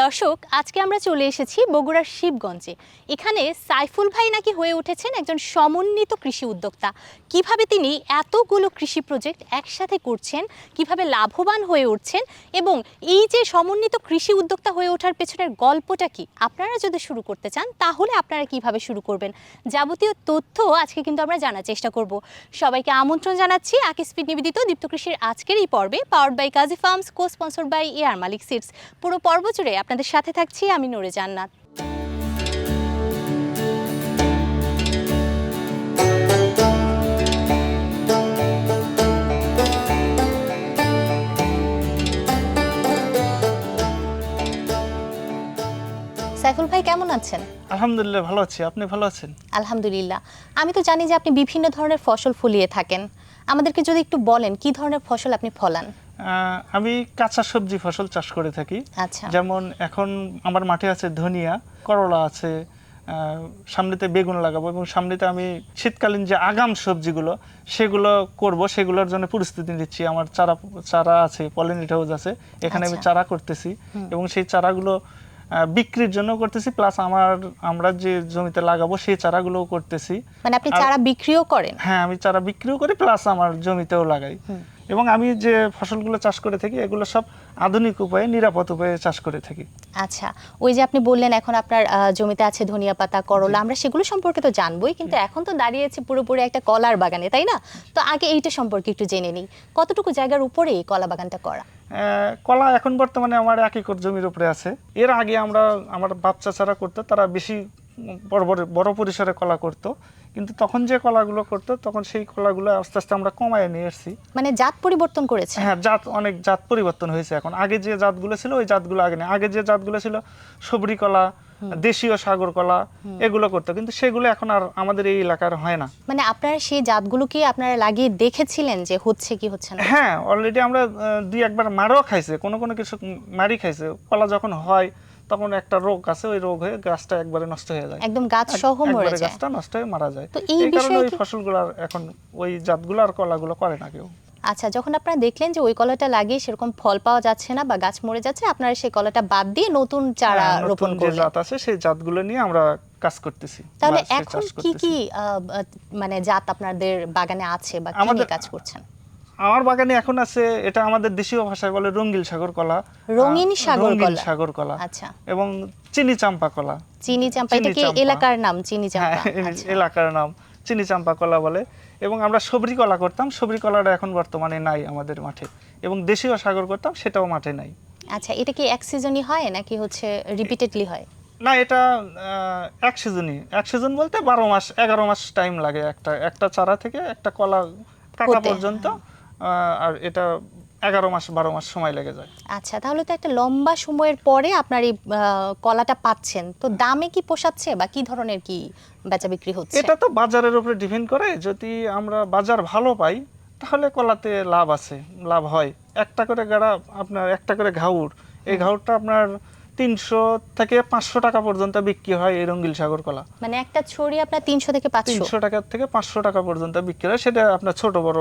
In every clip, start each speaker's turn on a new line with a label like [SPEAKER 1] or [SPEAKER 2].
[SPEAKER 1] দর্শক, আজকে আমরা চলে এসেছি বগুড়ার শিবগঞ্জে। এখানে সাইফুল ভাই নাকি হয়ে উঠেছেন একজন সমন্বিত কৃষি উদ্যোক্তা। কীভাবে তিনি এতগুলো কৃষি প্রজেক্ট একসাথে করছেন, কীভাবে লাভবান হয়ে উঠছেন এবং এই যে সমন্বিত কৃষি উদ্যোক্তা হয়ে ওঠার পেছনের গল্পটা কি? আপনারা যদি শুরু করতে চান, তাহলে আপনারা কীভাবে শুরু করবেন? যাবতীয় তথ্য আজকে কিন্তু আমরা জানার চেষ্টা করব। সবাইকে আমন্ত্রণ জানাচ্ছি আকিস্পিড নিবেদিত দীপ্ত কৃষির আজকের এই পর্বে powered by Kazi farms co sponsor by Ayer Malik seeds পুরো পর্ব জুড়ে আপনাদের সাথে থাকছি আমি নুরে জান্নাত। সাইফুল ভাই কেমন আছেন?
[SPEAKER 2] আলহামদুলিল্লাহ ভালো আছি। আপনি ভালো আছেন?
[SPEAKER 1] আলহামদুলিল্লাহ। আমি তো জানি যে আপনি বিভিন্ন ধরনের ফসল ফলিয়ে থাকেন। আমাদেরকে যদি একটু বলেন কি ধরনের ফসল আপনি ফলান?
[SPEAKER 2] আমি কাঁচা সবজি ফসল চাষ করে থাকি।
[SPEAKER 1] আচ্ছা।
[SPEAKER 2] যেমন এখন আমার মাঠে আছে ধনিয়া করলা আছে সামনেতে বেগুন লাগাবো এবং সামনেতে আমি শীতকালীন যে আগাম সবজিগুলো সেগুলো করব সেগুলোর জন্য প্রস্তুতি নিচ্ছি। আমার চারা চারা আছে পলিনেট হাউস আছে এখানে আমি
[SPEAKER 1] আচ্ছা।
[SPEAKER 2] চারা করতেছি এবং সেই চারাগুলো বিক্রির জন্য করতেছি প্লাস আমার আমরা যে জমিতে লাগাবো সেই চারাগুলোও করতেছি।
[SPEAKER 1] মানে আপনি চারা বিক্রিও করেন?
[SPEAKER 2] হ্যাঁ আমি চারা বিক্রিও করি প্লাস আমার জমিতেও লাগাই। এবং আমি যে ফসলগুলো চাষ করে থাকি এগুলো সব আধুনিক উপায়ে নিরাপদ উপায়ে চাষ করে থাকি।
[SPEAKER 1] আচ্ছা ওই যে আপনি বললেন এখন আপনার জমিতে আছে ধনিয়া পাতা করলা আমরা সেগুলো সম্পর্কে তো জানবোই কিন্তু এখন তো দাঁড়িয়েছে পুরোপুরি একটা কলার বাগানে তাই না? তো আগে এইটা সম্পর্কে একটু জেনে নিই। কতটুকু জায়গার উপরে এই কলা বাগানটা করা?
[SPEAKER 2] কলা এখন বর্তমানে আমার এক একর জমির উপরে আছে। এর আগে আমরা আমার বাচ্চা চারা করতো তারা বেশি বড় বড় বড় পরিসরে কলা করতো। কিন্তু তখন যে কলাগুলো করতো তখন সেই কলাগুলো আস্তে আস্তে আমরা কমায় নিয়ে এসেছি।
[SPEAKER 1] মানে জাত পরিবর্তন করেছে?
[SPEAKER 2] হ্যাঁ জাত অনেক জাত পরিবর্তন হয়েছে এখন। আগে যে জাতগুলো ছিল ওই জাতগুলো আগে নেই। আগে যে জাতগুলো ছিল সবরি কলা দেশীয় সাগর কলা এগুলো করতো। কিন্তু সেগুলো এখন আর আমাদের এই এলাকার হয় না।
[SPEAKER 1] মানে আপনারা সেই জাতগুলোকে আপনারা লাগিয়ে দেখেছিলেন যে হচ্ছে কি হচ্ছে না?
[SPEAKER 2] হ্যাঁ অলরেডি আমরা দুই একবার মারও খাইছে। কোনো কোনো কিছু মারি খাইছে। কলা যখন হয় তখন একটা রোগ আছে ওই রোগ হয়ে গাছটা একবারে নষ্ট হয়ে যায়।
[SPEAKER 1] একদম গাছ সহ মরে যায়।
[SPEAKER 2] গাছটা নষ্ট হয়ে মারা যায়।
[SPEAKER 1] তো এই
[SPEAKER 2] কারণে ওই ফসলগুলো এখন ওই জাতগুলো আর কলাগুলো করে না কেউ।
[SPEAKER 1] আচ্ছা যখন আপনারা দেখলেন যে ওই কলাটা লাগিয়ে সেরকম ফল পাওয়া যাচ্ছে না বা গাছ মরে যাচ্ছে আপনারা সেই কলাটা বাদ দিয়ে নতুন চারা
[SPEAKER 2] হ্যাঁ,
[SPEAKER 1] রোপণ করলেন।
[SPEAKER 2] জাত আছে সেই জাতগুলো নিয়ে আমরা কাজ করতেছি
[SPEAKER 1] তাহলে এখন কি কি মানে জাত আপনাদের বাগানে আছে বা কি কাজ করছেন?
[SPEAKER 2] আমার বাগানে এখন আছে এটা আমাদের দেশীয় ভাষায় বলে রঙ্গিল সাগর কলা
[SPEAKER 1] রঙিন সাগর
[SPEAKER 2] রঙিন
[SPEAKER 1] কলা।
[SPEAKER 2] সাগর কলা
[SPEAKER 1] আচ্ছা।
[SPEAKER 2] এবং চিনি চাম্পা কলা।
[SPEAKER 1] চিনি চাম্পা এটা কি এলাকার নাম চিনি চাম্পা?
[SPEAKER 2] হ্যাঁ
[SPEAKER 1] আচ্ছা।
[SPEAKER 2] এলাকার নাম চিনি চাম্পা কলা বলে। এবং আমরা সবরি কলা করতাম সবরি কলাটা এখন বর্তমানে নাই আমাদের মাঠে। এবং দেশীয় সাগর করতাম সেটাও মাঠে নাই।
[SPEAKER 1] আচ্ছা এটা কি এক সিজনই হয় নাকি হচ্ছে রিপিটেডলি হয়?
[SPEAKER 2] না এটা এক সিজনই এক সিজন বলতে বারো মাস এগারো মাস টাইম লাগে একটা একটা চারা থেকে একটা কলা কাটা পর্যন্ত। আর এটা এগারো মাস বারো মাস সময় লেগে যায়।
[SPEAKER 1] আচ্ছা তাহলে তো একটা লম্বা সময়ের পরে আপনার এই কলাটা পাচ্ছেন। তো দামে কি পোষাচ্ছে বা কি ধরনের কি বেচা বিক্রি হচ্ছে?
[SPEAKER 2] এটা তো বাজারের উপরে ডিপেন্ড করে। যদি আমরা বাজার ভালো পাই তাহলে কলাতে লাভ আছে লাভ হয়। একটা করে গাড়া আপনার একটা করে ঘাউর। এই ঘাউরটা আপনার তিনশো থেকে পাঁচশো টাকা পর্যন্ত বিক্রি হয় এই রঙ্গিল সাগর কলা।
[SPEAKER 1] মানে একটা ছড়ি আপনার তিনশো থেকে পাঁচশো?
[SPEAKER 2] তিনশো টাকা থেকে পাঁচশো টাকা পর্যন্ত বিক্রি হয়। সেটা আপনার ছোট বড়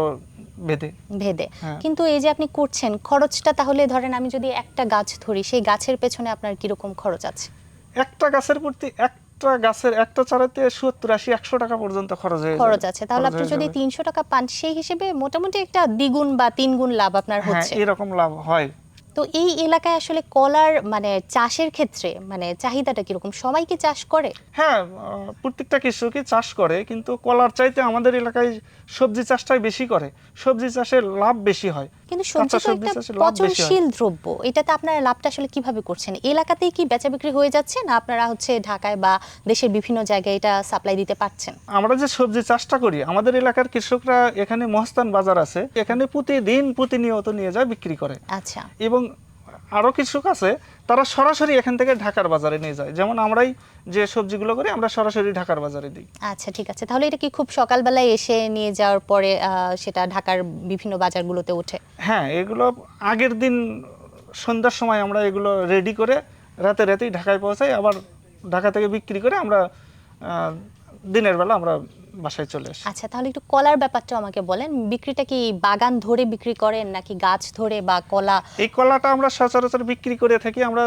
[SPEAKER 2] বেঁধে
[SPEAKER 1] ভেদে।
[SPEAKER 2] হ্যাঁ।
[SPEAKER 1] কিন্তু এই যে আপনি করছেন খরচটা তাহলে ধরেন আমি যদি একটা গাছ ধরি সেই গাছের পেছনে আপনার কীরকম খরচ আছে?
[SPEAKER 2] একটা গাছের প্রতি একটা গাছের একটা চারাতে সত্তর আশি একশো টাকা পর্যন্ত খরচ হয়ে
[SPEAKER 1] খরচ আছে। তাহলে আপনি যদি। তিনশো টাকা পান সেই হিসেবে মোটামুটি একটা দ্বিগুণ বা তিনগুণ লাভ আপনার
[SPEAKER 2] হ্যাঁ
[SPEAKER 1] হচ্ছে।
[SPEAKER 2] এরকম লাভ হয়।
[SPEAKER 1] তো এই এলাকায় আসলে কলার মানে চাষের ক্ষেত্রে মানে চাহিদাটা কীরকম? সবাই কি চাষ করে?
[SPEAKER 2] হ্যাঁ প্রত্যেকটা কৃষকই চাষ করে, কিন্তু কলার চাইতে আমাদের এলাকায় সবজি চাষটাই বেশি করে। সবজি চাষের লাভ বেশি হয়।
[SPEAKER 1] কিন্তু সবজি তো একটা। পচনশীল দ্রব্য এটাতে আপনারা লাভটা আসলে কীভাবে করছেন? এলাকাতেই কি বেচা বিক্রি হয়ে যাচ্ছে না আপনারা হচ্ছে ঢাকায় বা দেশের বিভিন্ন জায়গায় এটা সাপ্লাই দিতে পারছেন?
[SPEAKER 2] আমরা যে সবজি চাষটা করি আমাদের এলাকার কৃষকরা এখানে মহস্তান বাজার আছে এখানে প্রতিদিন প্রতিনিয়ত নিয়ে যায় বিক্রি করে।
[SPEAKER 1] আচ্ছা।
[SPEAKER 2] এবং আরও কৃষক আছে তারা সরাসরি এখান থেকে ঢাকার বাজারে নিয়ে যায়। যেমন আমরাই যে সবজিগুলো করি আমরা সরাসরি ঢাকার বাজারে দিই।
[SPEAKER 1] আচ্ছা ঠিক আছে। তাহলে এটা কি খুব সকালবেলায় এসে নিয়ে যাওয়ার পরে সেটা ঢাকার বিভিন্ন বাজারগুলোতে ওঠে?
[SPEAKER 2] হ্যাঁ এগুলো আগের দিন সন্ধ্যার সময় আমরা এগুলো রেডি করে রাতে রাতেই ঢাকায় পৌঁছাই আবার ঢাকা থেকে বিক্রি করে আমরা দিনের বেলা আমরা বাসায় চলে আসি।
[SPEAKER 1] আচ্ছা তাহলে একটু কলার ব্যাপারটা আমাকে বলেন। বিক্রিটা কি বাগান ধরে বিক্রি করেন নাকি গাছ ধরে বা কলা?
[SPEAKER 2] এই কলাটা আমরা সচরাচর বিক্রি করে থাকি। আমরা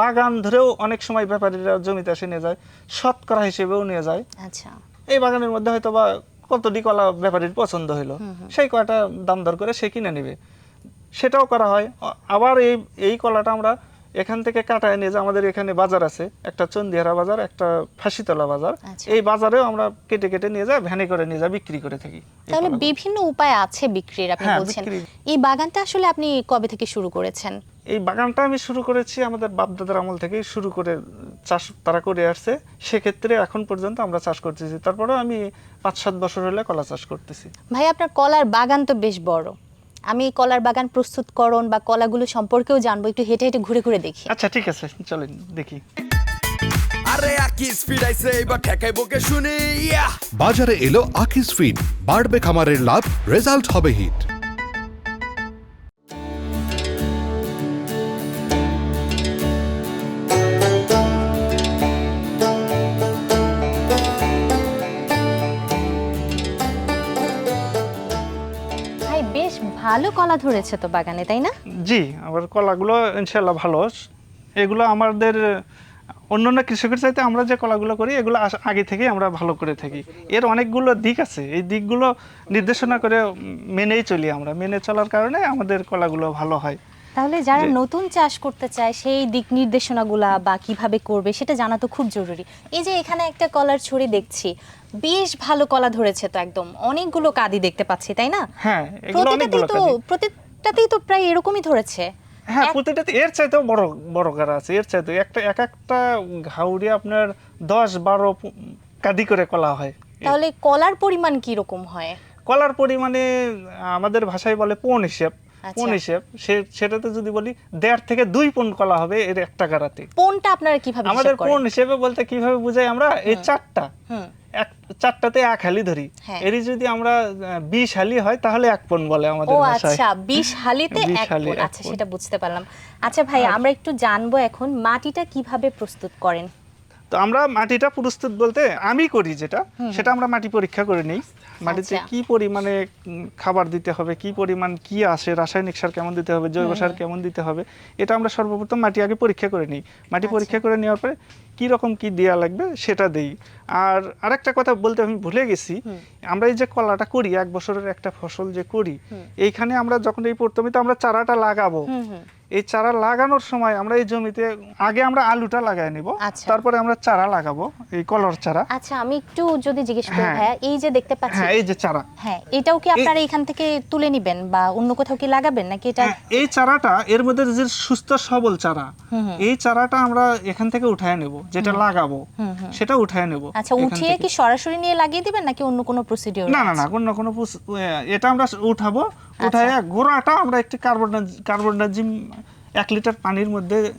[SPEAKER 2] বাগান ধরেও অনেক সময় ব্যাপারীরা জমিতে এসে নিয়ে যায় শতকরা হিসেবেও নিয়ে যায়।
[SPEAKER 1] আচ্ছা।
[SPEAKER 2] এই বাগানের মধ্যে হয়তো বা কতটি কলা ব্যাপারীর পছন্দ হলো সেই কয়টা দাম দর করে সে কিনে নেবে। সেটাও করা হয়। আবার এই এই কলাটা আমরা এখান থেকে কাটায় নিয়ে যে আমাদের এখানে বাজার আছে একটা চন্দিহারা বাজার একটা ফাঁসিতলা বাজার।
[SPEAKER 1] আচ্ছা।
[SPEAKER 2] এই বাজারেও আমরা কেটে কেটে নিয়ে যাই ভ্যানে করে নিয়ে যাই বিক্রি করে থাকি।
[SPEAKER 1] তাহলে বিভিন্ন উপায় আছে বিক্রির আপনি
[SPEAKER 2] হ্যাঁ,
[SPEAKER 1] বলছেন। এই বাগানটা আসলে আপনি কবে থেকে শুরু করেছেন?
[SPEAKER 2] এই বাগানটা আমি শুরু করেছি আমাদের বাপদাদার আমল থেকে শুরু করে চাষ তারা করে আসছে। সেক্ষেত্রে এখন পর্যন্ত আমরা চাষ করতেছি। তারপরেও আমি পাঁচ সাত বছর হলে কলা চাষ করতেছি।
[SPEAKER 1] ভাই আপনার কলার বাগান তো বেশ বড়। আমি এই কলার বাগান প্রস্তুতকরণ বা কলাগুলো সম্পর্কেও জানব একটু হেঁটে হেঁটে ঘুরে ঘুরে দেখি।
[SPEAKER 2] আচ্ছা ঠিক আছে চলেন দেখি।
[SPEAKER 3] আরে আকি স্পিড আইছে এবার ঠেকাই বকে শুনি ইয়া!
[SPEAKER 4] বাজারে এলো আকিস ফিড বাড়বে খামারের লাভ রেজাল্ট হবে হিট।
[SPEAKER 1] ভালো কলা ধরেছে তো বাগানে, তাই না?
[SPEAKER 2] জি আমার কলাগুলো ইনশাল্লাহ ভালো। এগুলো আমাদের অন্য অন্য কৃষকের চাইতে আমরা যে কলাগুলো করি, এগুলো আগে থেকেই আমরা ভালো করে থাকি। এর অনেকগুলো দিক আছে। এই দিকগুলো নির্দেশনা করে মেনেই চলি আমরা। মেনে চলার কারণে আমাদের কলাগুলো ভালো হয়।
[SPEAKER 1] তাহলে যারা নতুন চাষ করতে চায় সেই দিক নির্দেশনাগুলা বা কীভাবে করবে সেটা জানা তো খুব জরুরি। এই যে এখানে একটা কলার ছড়ি দেখছি বেশ ভালো কলা ধরেছে তো একদম। অনেকগুলো কাদি দেখতে পাচ্ছি তাই না?
[SPEAKER 2] হ্যাঁ
[SPEAKER 1] প্রতিটাতেই তো প্রতিটাতেই তো প্রায় এরকমই ধরেছে।
[SPEAKER 2] হ্যাঁ প্রতিটাতে এর চাইতেও বড় বড় গাড়া আছে। এর চাইতে একটা এক একটা ঘাউরি আপনার দশ বারো কাদি করে কলা হয়।
[SPEAKER 1] তাহলে কলার পরিমাণ কি রকম হয়?
[SPEAKER 2] কলার পরিমাণে আমাদের ভাষায় বলে পণ হিসেব। পণ হিসেব সেটাতে যদি বলি দেড় থেকে দুই পণ কলা হবে এর একটা গাড়াতে।
[SPEAKER 1] কোনটা আপনারা কীভাবে
[SPEAKER 2] আমাদের পণ হিসেবে বলতে কীভাবে বুঝাই আমরা এই চারটা। এক চারটাতে এক হালি ধরি।
[SPEAKER 1] হ্যাঁ।
[SPEAKER 2] এরই যদি আমরা বিশ হালি হয় তাহলে এক পণ বলে আমাদের
[SPEAKER 1] ও আচ্ছা বিশ হালিতে এক পোন। আচ্ছা সেটা বুঝতে পারলাম। আচ্ছা ভাই আমরা একটু জানব এখন মাটিটা কীভাবে প্রস্তুত করেন?
[SPEAKER 2] তো আমরা মাটিটা প্রস্তুত বলতে আমি করি যেটা সেটা আমরা মাটি পরীক্ষা করে নিই। মাটিতে
[SPEAKER 1] আচ্ছা।
[SPEAKER 2] কি পরিমাণে খাবার দিতে হবে কি পরিমাণ কি আসে রাসায়নিক সার কেমন দিতে হবে জৈব সার কেমন দিতে হবে এটা আমরা সর্বপ্রথম মাটি আগে পরীক্ষা করে নিই। মাটি
[SPEAKER 1] আচ্ছা।
[SPEAKER 2] পরীক্ষা করে নেওয়ার পরে কি রকম কি দেওয়া লাগবে সেটা দেই। আর আরেকটা কথা বলতে আমি ভুলে গেছি আমরা এই যে কলাটা করি এক বছরের একটা ফসল যে করি এইখানে আমরা যখন এই প্রথমে তো আমরা চারাটা লাগাবো। এই চারা লাগানোর সময় আমরা এই জমিতে আগে আমরা আলুটা লাগাই নিব
[SPEAKER 1] আচ্ছা।
[SPEAKER 2] তারপরে আমরা চারা লাগাবো এই কলর চারা।
[SPEAKER 1] আচ্ছা আমি একটু যদি জিজ্ঞেস করি
[SPEAKER 2] হ্যাঁ।
[SPEAKER 1] ভাইয়া এই যে দেখতে পাচ্ছি
[SPEAKER 2] হ্যাঁ এই যে চারা।
[SPEAKER 1] হ্যাঁ এটাও কি আপনারা এখান থেকে তুলে নিবেন বা অন্য কোথাও কি লাগাবেন? নাকি এটা
[SPEAKER 2] হ্যাঁ, এই চারাটা এর মধ্যে যে সুস্থ সবল চারা এই চারাটা আমরা এখান থেকে উঠায় নেব যেটা লাগাবো সেটা উঠায় নেব
[SPEAKER 1] আচ্ছা উঠিয়ে কি সরাসরি নিয়ে লাগিয়ে দিবেন নাকি অন্য কোনো প্রসিডিওর
[SPEAKER 2] না না না কোনো কোনো এটা আমরা উঠাবো উঠায় গোড়াটা আমরা একটি কার্বন কার্বনডাজিম এক লিটার পানির মধ্যে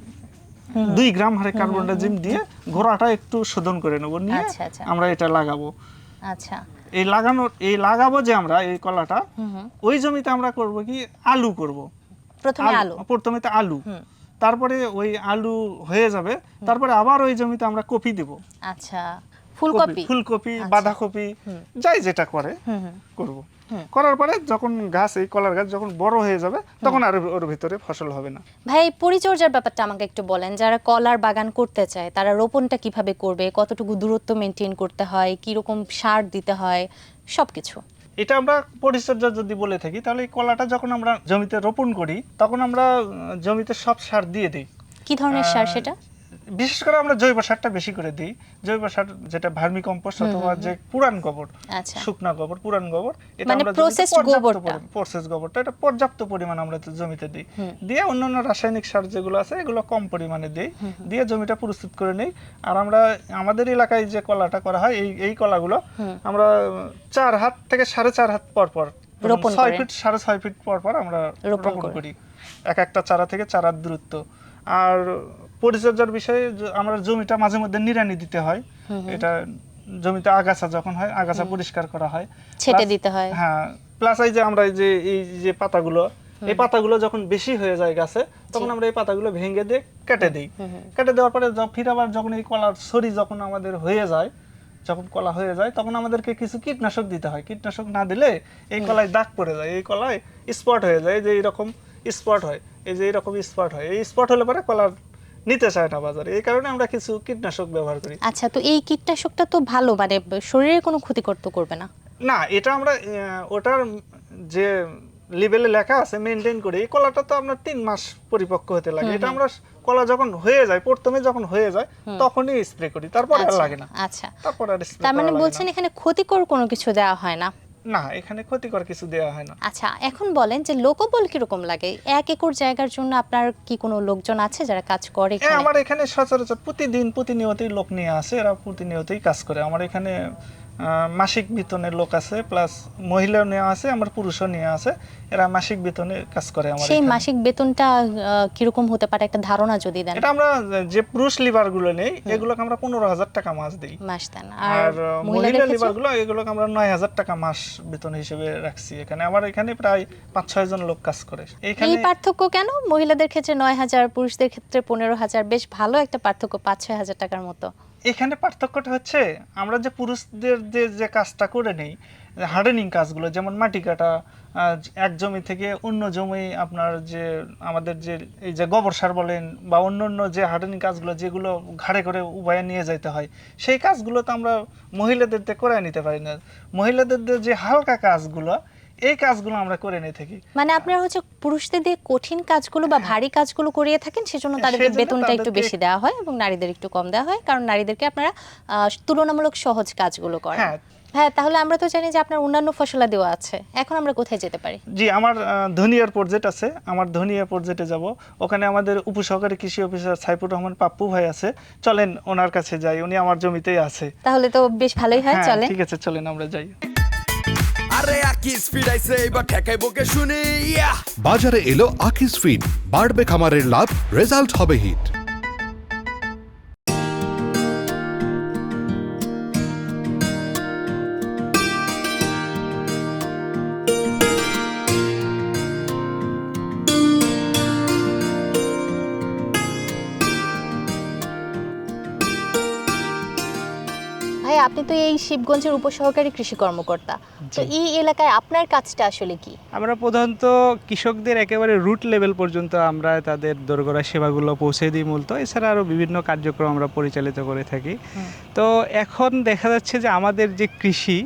[SPEAKER 2] দুই গ্রাম হারে কার্বনডাজিম দিয়ে গোড়াটা একটু শোধন করে নেব। নিয়ে
[SPEAKER 1] আচ্ছা, আচ্ছা।
[SPEAKER 2] আমরা এটা লাগাবো।
[SPEAKER 1] আচ্ছা।
[SPEAKER 2] এই লাগানোর এই লাগাবো যে আমরা এই কলাটা ওই জমিতে আমরা করব কি? আলু করব।
[SPEAKER 1] প্রথমে আলু
[SPEAKER 2] প্রথমে তো আলু। তারপরে ওই আলু হয়ে যাবে। তারপরে আবার ওই জমিতে আমরা কপি দেব।
[SPEAKER 1] আচ্ছা। ফুলকপি।
[SPEAKER 2] ফুলকপি বাঁধাকপি যাই যেটা করে করব। করার পরে যখন গাছ এই কলার গাছ যখন বড় হয়ে যাবে তখন আর ওর ভিতরে ফসল হবে না।
[SPEAKER 1] ভাই পরিচর্যার ব্যাপারটা আমাকে একটু বলেন। যারা কলার বাগান করতে চায় তারা রোপণটা কীভাবে করবে? কতটুকু দূরত্ব মেনটেন করতে হয়? কি রকম সার দিতে হয়? সবকিছু।
[SPEAKER 2] এটা আমরা পরিচর্যা যদি বলে থাকি তাহলে এই কলাটা যখন আমরা জমিতে রোপণ করি তখন আমরা জমিতে সব সার দিয়ে দিই।
[SPEAKER 1] কি ধরনের সার সেটা?
[SPEAKER 2] বিশেষ করে আমরা জৈব সারটা বেশি করে দিই। জৈব সার যেটা ভার্মি কম্পোস্ট অথবা যে পুরান গোবর
[SPEAKER 1] আচ্ছা।
[SPEAKER 2] শুকনা গোবর পুরান গোবর এটা
[SPEAKER 1] মানে
[SPEAKER 2] আমরা পর্যাপ্ত
[SPEAKER 1] গোবরটা।
[SPEAKER 2] পরি- processed গোবরটা এটা পর্যাপ্ত পরিমাণ আমরা তো জমিতে দিই। দিয়ে অন্যান্য রাসায়নিক সার যেগুলো আছে এগুলো কম পরিমাণে দিই। দিয়ে জমিটা প্রস্তুত করে নেই। আর আমরা আমাদের এলাকায় যে কলাটা করা হয় এই এই কলাগুলো আমরা চার হাত থেকে সাড়ে চার হাত পর পর ছয়। ফিট সাড়ে ছয় ফিট পর পর আমরা
[SPEAKER 1] রোপণ
[SPEAKER 2] করি। এক একটা চারা থেকে চারার দূরত্ব। আর পরিচর্যার বিষয়ে আমরা জমিটা মাঝে মধ্যে নিড়ানি দিতে হয়। এটা জমিতে আগাছা যখন হয় আগাছা পরিষ্কার করা হয়।
[SPEAKER 1] ছেটে দিতে হয়।
[SPEAKER 2] হ্যাঁ প্লাস এই যে আমরা এই যে এই যে পাতাগুলো এই পাতাগুলো যখন বেশি হয়ে যায় গাছে তখন আমরা এই পাতাগুলো ভেঙে দিয়ে কেটে দিই। কেটে দেওয়ার পরে ফির আবার যখন এই কলার ছড়ি যখন আমাদের হয়ে যায় যখন কলা হয়ে যায় তখন আমাদেরকে কিছু কীটনাশক দিতে হয়। কীটনাশক না দিলে এই কলায় দাগ পড়ে যায়। এই কলায় স্পট হয়ে যায় এই যে এইরকম স্পট হয় এই যে এইরকম স্পট হয় এই স্পট হলে পরে কলার নিতে চায় না বাজারে। এই কারণে আমরা কিছু কীটনাশক ব্যবহার করি।
[SPEAKER 1] আচ্ছা তো এই কীটনাশকটা তো ভালো মানে শরীরে কোনো ক্ষতিকর তো করবে না?
[SPEAKER 2] না এটা আমরা ওটার যে লেভেলে লেখা আছে মেনটেন করে এই কলাটা তো আপনার তিন মাস পরিপক্ক হতে লাগে। এটা আমরা কলা যখন হয়ে যায় প্রথমে যখন হয়ে যায় তখনই স্প্রে করি তারপর আর
[SPEAKER 1] আচ্ছা,
[SPEAKER 2] লাগে না।
[SPEAKER 1] আচ্ছা।
[SPEAKER 2] তারপর আর
[SPEAKER 1] তার মানে বলছেন এখানে ক্ষতিকর কোনো কিছু দেওয়া হয় না?
[SPEAKER 2] না এখানে ক্ষতিকর কিছু দেওয়া হয় না।
[SPEAKER 1] আচ্ছা এখন বলেন যে লোকবল কীরকম লাগে? এক একর জায়গার জন্য আপনার কি কোনো লোকজন আছে যারা কাজ করে?
[SPEAKER 2] আমার এখানে সচরাচর প্রতিদিন প্রতিনিয়তই লোক নিয়ে আসে এরা প্রতিনিয়তই কাজ করে। আমার এখানে মাসিক বেতনের লোক আছে প্লাস মহিলাও নেওয়া আছে আমার পুরুষও নিয়ে আছে। এরা মাসিক বেতনে কাজ করে আমার
[SPEAKER 1] সেই। মাসিক বেতনটা কীরকম হতে পারে একটা ধারণা যদি দেন।
[SPEAKER 2] এটা আমরা যে পুরুষ লিভারগুলো নেই এগুলোকে আমরা পনেরো হাজার টাকা মাস দিই।
[SPEAKER 1] মাস দেন।
[SPEAKER 2] আর মহিলা লিভারগুলো এগুলোকে আমরা নয় হাজার টাকা মাস বেতন হিসেবে রাখছি এখানে। আমার এখানে প্রায় পাঁচ ছয় জন লোক কাজ করে। এখানে
[SPEAKER 1] এই পার্থক্য কেন? মহিলাদের ক্ষেত্রে নয় হাজার পুরুষদের ক্ষেত্রে পনেরো হাজার। বেশ ভালো একটা পার্থক্য পাঁচ ছয় হাজার টাকার মতো।
[SPEAKER 2] এখানে পার্থক্যটা হচ্ছে, আমরা যে পুরুষদের যে যে কাজটা করে নেই হার্ডেনিং কাজগুলো, যেমন মাটি কাটা এক জমি থেকে অন্য জমি আপনার যে, আমাদের যে, এই যে গোবর সার বলেন বা অন্য অন্য যে হার্ডেনিং কাজগুলো, যেগুলো ঘাড়ে করে উভয়ে নিয়ে যেতে হয়, সেই কাজগুলো তো আমরা মহিলাদের করে নিতে পারি না। মহিলাদের যে হালকা কাজগুলো এই কাজগুলো আমরা করে নিয়ে থাকি।
[SPEAKER 1] মানে আপনারা হচ্ছে পুরুষদের দিয়ে কঠিন কাজগুলো বা ভারী কাজগুলো করিয়ে থাকেন সেজন্য তাদেরকে
[SPEAKER 2] হ্যাঁ।
[SPEAKER 1] বেতনটা একটু বেশি দেওয়া হয় এবং নারীদের একটু কম দেওয়া হয় কারণ নারীদেরকে আপনারা তুলনামূলক সহজ কাজগুলো করেন।
[SPEAKER 2] হ্যাঁ।
[SPEAKER 1] হ্যাঁ তাহলে আমরা তো জানি যে আপনার অন্যান্য ফসলা দেওয়া আছে। এখন আমরা কোথায় যেতে পারি?
[SPEAKER 2] জি আমার ধনিয়ার প্রজেক্ট আছে। আমার ধনিয়া প্রজেক্টে যাব। ওখানে আমাদের উপসহকারী কৃষি অফিসার সাইফুর রহমান পাপ্পু ভাই আছে। চলেন ওনার কাছে যাই উনি আমার জমিতেই আছে।
[SPEAKER 1] তাহলে তো বেশ ভালোই হয়
[SPEAKER 2] হ্যাঁ
[SPEAKER 1] চলে
[SPEAKER 2] ঠিক আছে চলেন আমরা যাই।
[SPEAKER 3] আরে এবার শুনি
[SPEAKER 4] বাজারে এলো আকিস ফিড বাড়বে খামারের লাভ রেজাল্ট হবে হিট
[SPEAKER 1] আপনি তো এই শিবগঞ্জের উপসহকারী কৃষি কর্মকর্তা। তো এই এলাকায় আপনার কাজটা আসলে কি?
[SPEAKER 5] আমরা প্রধানত কৃষকদের একেবারে রুট লেভেল পর্যন্ত আমরা তাদের দোরগোড়া সেবাগুলো পৌঁছে দিই মূলত। এছাড়া আরও বিভিন্ন কার্যক্রম আমরা পরিচালিত করে থাকি। তো এখন দেখা যাচ্ছে যে আমাদের যে কৃষি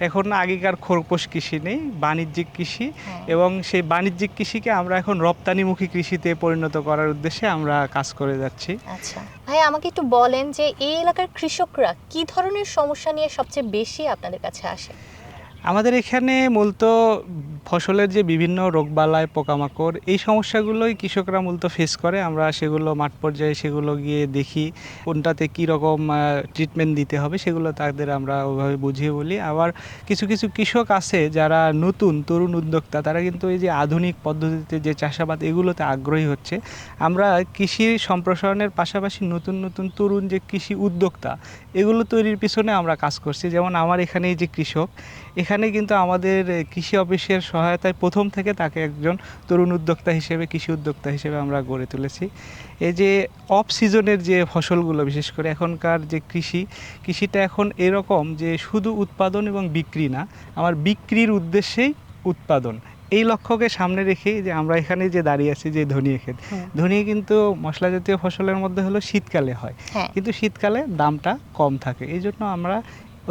[SPEAKER 5] এখন আগেকার খোরপোশ কৃষি নেই বাণিজ্যিক কৃষি এবং সেই বাণিজ্যিক কৃষিকে আমরা এখন রপ্তানিমুখী কৃষিতে পরিণত করার উদ্দেশ্যে আমরা কাজ করে যাচ্ছি।
[SPEAKER 1] আচ্ছা ভাই আমাকে একটু বলেন যে এই এলাকার কৃষকরা কি ধরনের সমস্যা নিয়ে সবচেয়ে বেশি আপনাদের কাছে আসে?
[SPEAKER 5] আমাদের এখানে মূলত ফসলের যে বিভিন্ন রোগবালাই, পোকামাকড়, এই সমস্যাগুলোই কৃষকরা মূলত ফেস করে। আমরা সেগুলো মাঠ পর্যায়ে সেগুলো গিয়ে দেখি, কোনটাতে কী রকম ট্রিটমেন্ট দিতে হবে সেগুলো তাদের আমরা ওইভাবে বুঝিয়ে বলি। আবার কিছু কিছু কৃষক আছে যারা নতুন, তরুণ উদ্যোক্তা, তারা কিন্তু এই যে আধুনিক পদ্ধতিতে যে চাষাবাদ, এগুলোতে আগ্রহী হচ্ছে। আমরা কৃষি সম্প্রসারণের পাশাপাশি নতুন নতুন তরুণ যে কৃষি উদ্যোক্তা, এগুলো তৈরির পিছনে আমরা কাজ করছি। যেমন আমার এখানে যে কৃষক, এখানে কিন্তু আমাদের কৃষি অফিসের সহায়তায় প্রথম থেকে তাকে একজন তরুণ উদ্যোক্তা হিসেবে কৃষি উদ্যোক্তা হিসেবে আমরা গড়ে তুলেছি। এই যে অফ সিজনের যে ফসলগুলো বিশেষ করে এখনকার যে কৃষি কৃষিটা এখন এরকম যে শুধু উৎপাদন এবং বিক্রি না আমার বিক্রির উদ্দেশ্যেই উৎপাদন। এই লক্ষ্যকে সামনে রেখে যে আমরা এখানে যে দাঁড়িয়ে আছি যে ধনিয়া ক্ষেত। ধনিয়া কিন্তু মশলা জাতীয় ফসলের মধ্যে হলো শীতকালে হয়।
[SPEAKER 1] হ্যাঁ।
[SPEAKER 5] কিন্তু শীতকালে দামটা কম থাকে। এই জন্য আমরা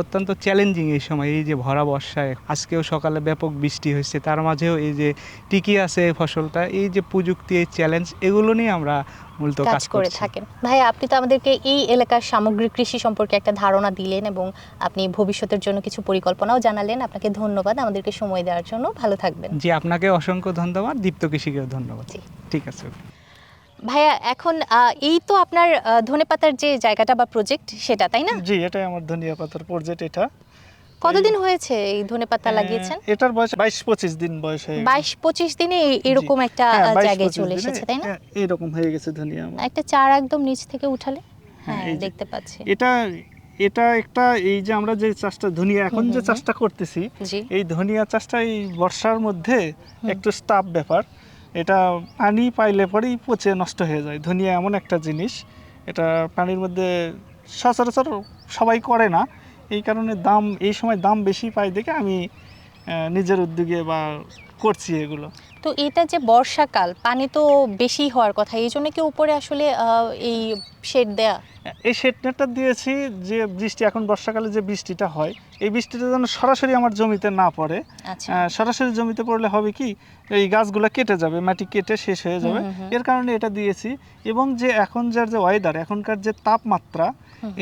[SPEAKER 5] অত্যন্ত চ্যালেঞ্জিং এই সময় এই যে ভরা বর্ষায়। আজকেও সকালে ব্যাপক বৃষ্টি হয়েছে তার মাঝেও এই যে টিকি আছে ফসলটা এই যে প্রযুক্তি এই চ্যালেঞ্জ এগুলো নিয়ে আমরা মূলত
[SPEAKER 1] কাজ করে থাকেন। ভাই আপনি তো আমাদেরকে এই এলাকার সামগ্রিক কৃষি সম্পর্কে একটা ধারণা দিলেন এবং আপনি ভবিষ্যতের জন্য কিছু পরিকল্পনাও জানালেন। আপনাকে ধন্যবাদ আমাদেরকে সময় দেওয়ার জন্য। ভালো থাকবেন।
[SPEAKER 5] জি আপনাকে অসংখ্য ধন্যবাদ। দীপ্ত কৃষিকেও ধন্যবাদ। ঠিক আছে।
[SPEAKER 1] ভাইয়া এখন এই তো আপনার ধনেপাতার যে জায়গাটা বা প্রজেক্ট সেটা তাই না?
[SPEAKER 2] জি এটাই আমার ধনিয়া পাতার প্রজেক্ট এটা।
[SPEAKER 1] কতদিন হয়েছে এই ধনেপাতা লাগিয়েছেন?
[SPEAKER 2] এটার বয়স বাইশ পঁচিশ দিন বয়স হয়ে গেছে।
[SPEAKER 1] বাইশ পঁচিশ দিনে এরকম একটা
[SPEAKER 2] হ্যাঁ, 22
[SPEAKER 1] জায়গায় চলে এসেছে তাই না?
[SPEAKER 2] হ্যাঁ, এইরকম হয়ে গেছে ধনিয়া আমার।
[SPEAKER 1] একটা চারা একদম নিচ থেকে উঠালে? হ্যাঁ দেখতে পাচ্ছি।
[SPEAKER 2] এটা এটা একটা এই যে আমরা যে চাষটা ধনিয়া এখন যে চাষটা করতেছি এই ধনিয়া চাষটা এই বর্ষার মধ্যে একটু স্টাফ ব্যাপার। এটা পানি পাইলে পরেই পচে নষ্ট হয়ে যায়। ধনিয়া এমন একটা জিনিস, এটা পানির মধ্যে সচরাচর সবাই করে না। এই কারণে দাম, এই সময় দাম বেশি পাই দেখে আমি নিজের উদ্যোগে বা করছি এগুলো।
[SPEAKER 1] তো এটা যে বর্ষাকাল পানি তো বেশি হওয়ার কথা এই জন্য কি উপরে আসলে এই শেড দেয়া?
[SPEAKER 2] এই শেড নেটটা দিয়েছি যে বৃষ্টি এখন বর্ষাকালে যে বৃষ্টিটা হয় এই বৃষ্টিটা যেন সরাসরি আমার জমিতে না পড়ে।
[SPEAKER 1] আচ্ছা।
[SPEAKER 2] সরাসরি জমিতে পড়লে হবে কি এই গাছগুলো কেটে যাবে মাটি কেটে শেষ হয়ে যাবে। এর কারণে এটা দিয়েছি এবং যে এখন যার যে ওয়েদার এখনকার যে তাপমাত্রা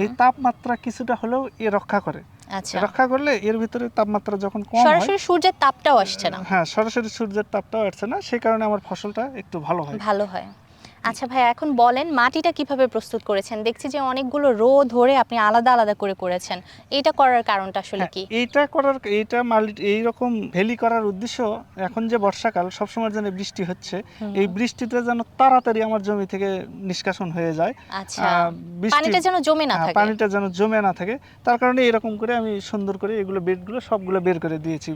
[SPEAKER 2] এই তাপমাত্রা কিছুটা হলেও এ রক্ষা করে।
[SPEAKER 1] আচ্ছা।
[SPEAKER 2] রক্ষা করলে এর ভিতরে তাপমাত্রা যখন কম হয়
[SPEAKER 1] সরাসরি সূর্যের তাপটাও আসছে না।
[SPEAKER 2] হ্যাঁ সরাসরি সূর্যের তাপটাও আসছে না সেই কারণে আমার ফসলটা একটু ভালো হয়।
[SPEAKER 1] ভালো হয়। আচ্ছা ভাই এখন বলেন মাটিটা কীভাবে প্রস্তুত করেছেন? দেখছি যে অনেকগুলো রো ধরে আপনি আলাদা আলাদা করে করেছেন। এটা করার কারণটা আসলে
[SPEAKER 2] হ্যাঁ,
[SPEAKER 1] কি?
[SPEAKER 2] এইটা করার এইটা মাল্টি এইরকম ভ্যালি করার উদ্দেশ্য এখন যে বর্ষাকাল সবসময় যেন বৃষ্টি হচ্ছে এই বৃষ্টিতে যেন তাড়াতাড়ি আমার জমি থেকে নিষ্কাশন হয়ে যায়।
[SPEAKER 1] আচ্ছা। পানিটা যেন জমে না
[SPEAKER 2] হ্যাঁ,
[SPEAKER 1] থাকে।
[SPEAKER 2] পানিটা যেন জমে না থাকে। তার কারণে এরকম করে আমি সুন্দর করে এগুলো বেডগুলো সবগুলো বের করে দিয়েছি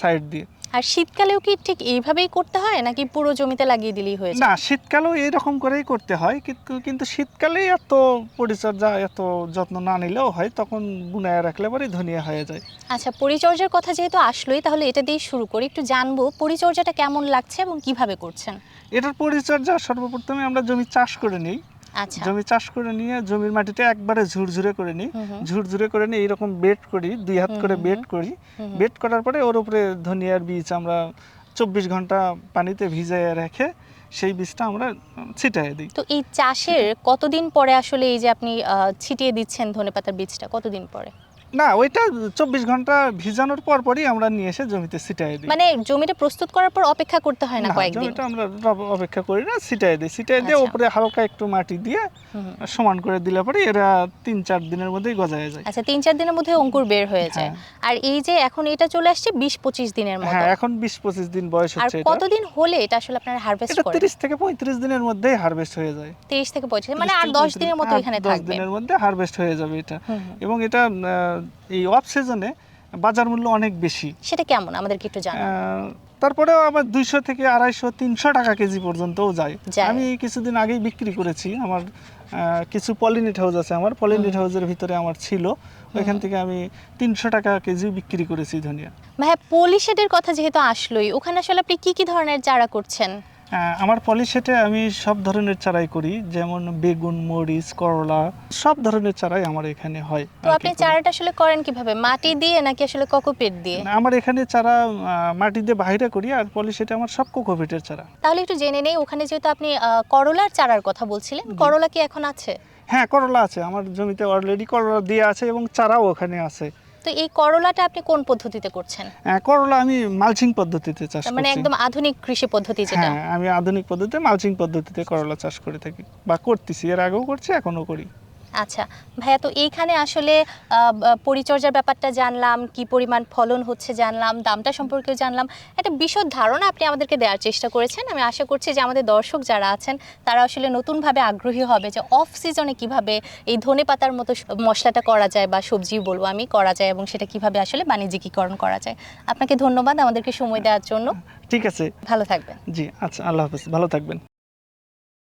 [SPEAKER 2] সাইড দিয়ে।
[SPEAKER 1] আর শীতকালেও কি ঠিক এইভাবেই করতে হয়? নাকি পুরো জমিতে লাগিয়ে দিলেই হয়ে যায়?
[SPEAKER 2] না শীতকালেও এরকম করেই করতে হয় কিন্তু কিন্তু শীতকালেই এত পরিচর্যা এত যত্ন না নিলেও হয় তখন বুনায় রাখলে পরেই ধনিয়া হয়ে যায়।
[SPEAKER 1] আচ্ছা পরিচর্যার কথা যেহেতু আসলোই তাহলে এটা দিয়ে শুরু করি। একটু জানব পরিচর্যাটা কেমন লাগছে এবং কীভাবে করছেন?
[SPEAKER 2] এটার পরিচর্যা সর্বপ্রথমে আমরা জমি চাষ করে নিই।
[SPEAKER 1] আচ্ছা।
[SPEAKER 2] জমি চাষ করে নিয়ে জমির মাটিটা একবারে ঝুরঝুরে করে নিই। ঝুরঝুরে করে নিয়ে এইরকম বেড করি দুই হাত করে বেড করি। বেড করার পরে ওর উপরে ধনিয়ার বীজ আমরা চব্বিশ ঘণ্টা পানিতে ভিজাই রেখে সেই বীজটা আমরা ছিটাই দিই।
[SPEAKER 1] তো এই চাষের কতদিন পরে আসলে এই যে আপনি ছিটিয়ে দিচ্ছেন ধনেপাতার বীজটা, কতদিন পরে?
[SPEAKER 2] না ওইটা চব্বিশ ঘণ্টা ভিজানোর পর পরই আমরা নিয়ে এসে জমিতে ছিটাই দিই।
[SPEAKER 1] মানে জমিটা প্রস্তুত করার পর অপেক্ষা করতে হয় না কয়েকদিন?
[SPEAKER 2] জমিটা আমরা অপেক্ষা করি না ছিটাই দিই। ছিটাই দিয়ে
[SPEAKER 1] আচ্ছা।
[SPEAKER 2] উপরে হালকা একটু মাটি দিয়ে। সমান করে দিলে পরে এরা তিন চার দিনের মধ্যেই গজায় যায়।
[SPEAKER 1] আচ্ছা তিন চার দিনের মধ্যে অঙ্কুর বের হয়ে যায়। আর এই যে এখন এটা চলে আসছে বিশ পঁচিশ দিনের মধ্যে
[SPEAKER 2] হ্যাঁ এখন বিশ পঁচিশ দিন বয়স হচ্ছে এটা।
[SPEAKER 1] কতদিন হলে এটা আসলে আপনারা হারভেস্ট করেন?
[SPEAKER 2] তিরিশ থেকে পঁয়ত্রিশ দিনের মধ্যেই হারভেস্ট হয়ে যায়।
[SPEAKER 1] তিরিশ থেকে পঁয়ত্রিশ মানে আর দশ দিনের মতো এখানে
[SPEAKER 2] দশ দিনের মধ্যে হারভেস্ট হয়ে যাবে এটা। এবং এটা এই অফ সিজনে বাজার মূল্য অনেক বেশি।
[SPEAKER 1] সেটা কেমন? আমাদেরকে একটু জানান।
[SPEAKER 2] তারপরেও আবার দুইশো থেকে আড়াইশো তিনশো টাকা কেজি পর্যন্তও যায়। আমি কিছুদিন আগেই বিক্রি করেছি। আমার কিছু পলিনেট হাউস আছে আমার। পলিনেট হাউসের ভিতরে আমার ছিল। ওইখান থেকে আমি তিনশো টাকা কেজি বিক্রি করেছি ধনিয়া।
[SPEAKER 1] ভাইয়া পলিশেডের কথা যেহেতু আসলোই ওখানে আসলে আপনি কি কি ধরনের চারা করছেন?
[SPEAKER 2] আমার পলিশেটে আমি সব ধরনের চারাই করি যেমন বেগুন মরিচ করলা সব ধরনের চারাই আমার এখানে হয়।
[SPEAKER 1] তো আপনি চারাটা আসলে করেন কীভাবে? মাটি দিয়ে নাকি আসলে কোকোপিট দিয়ে?
[SPEAKER 2] আমার এখানে চারা মাটি দিয়ে বাইরে করি আর পলিশেটে আমার সব কোকোপিটের চারা।
[SPEAKER 1] তাহলে একটু জেনে নেই ওখানে যেহেতু আপনি করলার চারার কথা বলছিলেন করলা কি এখন আছে?
[SPEAKER 2] হ্যাঁ করলা আছে আমার জমিতে অলরেডি করলা দিয়ে আছে এবং চারাও ওখানে আছে।
[SPEAKER 1] তো এই করলাটা আপনি কোন পদ্ধতিতে করছেন?
[SPEAKER 2] হ্যাঁ, করলা আমি মালচিং পদ্ধতিতে চাষ
[SPEAKER 1] মানে একদম আধুনিক কৃষি পদ্ধতি যেটা।
[SPEAKER 2] হ্যাঁ আমি আধুনিক পদ্ধতিতে মালচিং পদ্ধতিতে করলা চাষ করে থাকি বা করতেছি এর আগেও করছি এখনও করি।
[SPEAKER 1] আচ্ছা ভাইয়া তো এইখানে আসলে পরিচর্যার ব্যাপারটা জানলাম কি পরিমাণ ফলন হচ্ছে জানলাম দামটা সম্পর্কেও জানলাম। একটা বিশদ ধারণা আপনি আমাদেরকে দেওয়ার চেষ্টা করেছেন। আমি আশা করছি যে আমাদের দর্শক যারা আছেন তারা আসলে নতুনভাবে আগ্রহী হবে যে অফ সিজনে কীভাবে এই ধনে পাতার মতো মশলাটা করা যায় বা সবজি বলব আমি করা যায় এবং সেটা কীভাবে আসলে বাণিজ্যিকীকরণ করা যায়। আপনাকে ধন্যবাদ আমাদেরকে সময় দেওয়ার জন্য।
[SPEAKER 2] ঠিক আছে।
[SPEAKER 1] ভালো থাকবেন।
[SPEAKER 2] জি আচ্ছা আল্লাহ হাফেজ ভালো থাকবেন।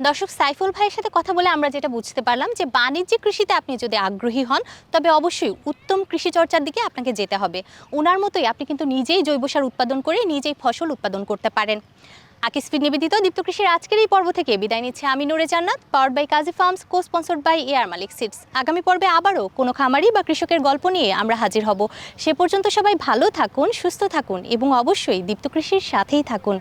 [SPEAKER 1] দর্শক, সাইফুল ভাইয়ের সাথে কথা বলে আমরা যেটা বুঝতে পারলাম যে বাণিজ্যিক কৃষিতে আপনি যদি আগ্রহী হন, তবে অবশ্যই উত্তম কৃষি চর্চার দিকে আপনাকে যেতে হবে। ওনার মতোই আপনি কিন্তু নিজেই জৈব সার উৎপাদন করে নিজেই ফসল উৎপাদন করতে পারেন। আকিসফিড নিবেদিত দীপ্ত কৃষির আজকের এই পর্ব থেকে বিদায় নিচ্ছে আমি Nure Jannat power by Kazi farms co sponsored by Ayer Malik seeds. আগামী পর্বে আবারও কোনো খামারি বা কৃষকের গল্প নিয়ে আমরা হাজির হব। সে পর্যন্ত সবাই ভালো থাকুন, সুস্থ থাকুন এবং অবশ্যই দীপ্ত কৃষির সাথেই থাকুন।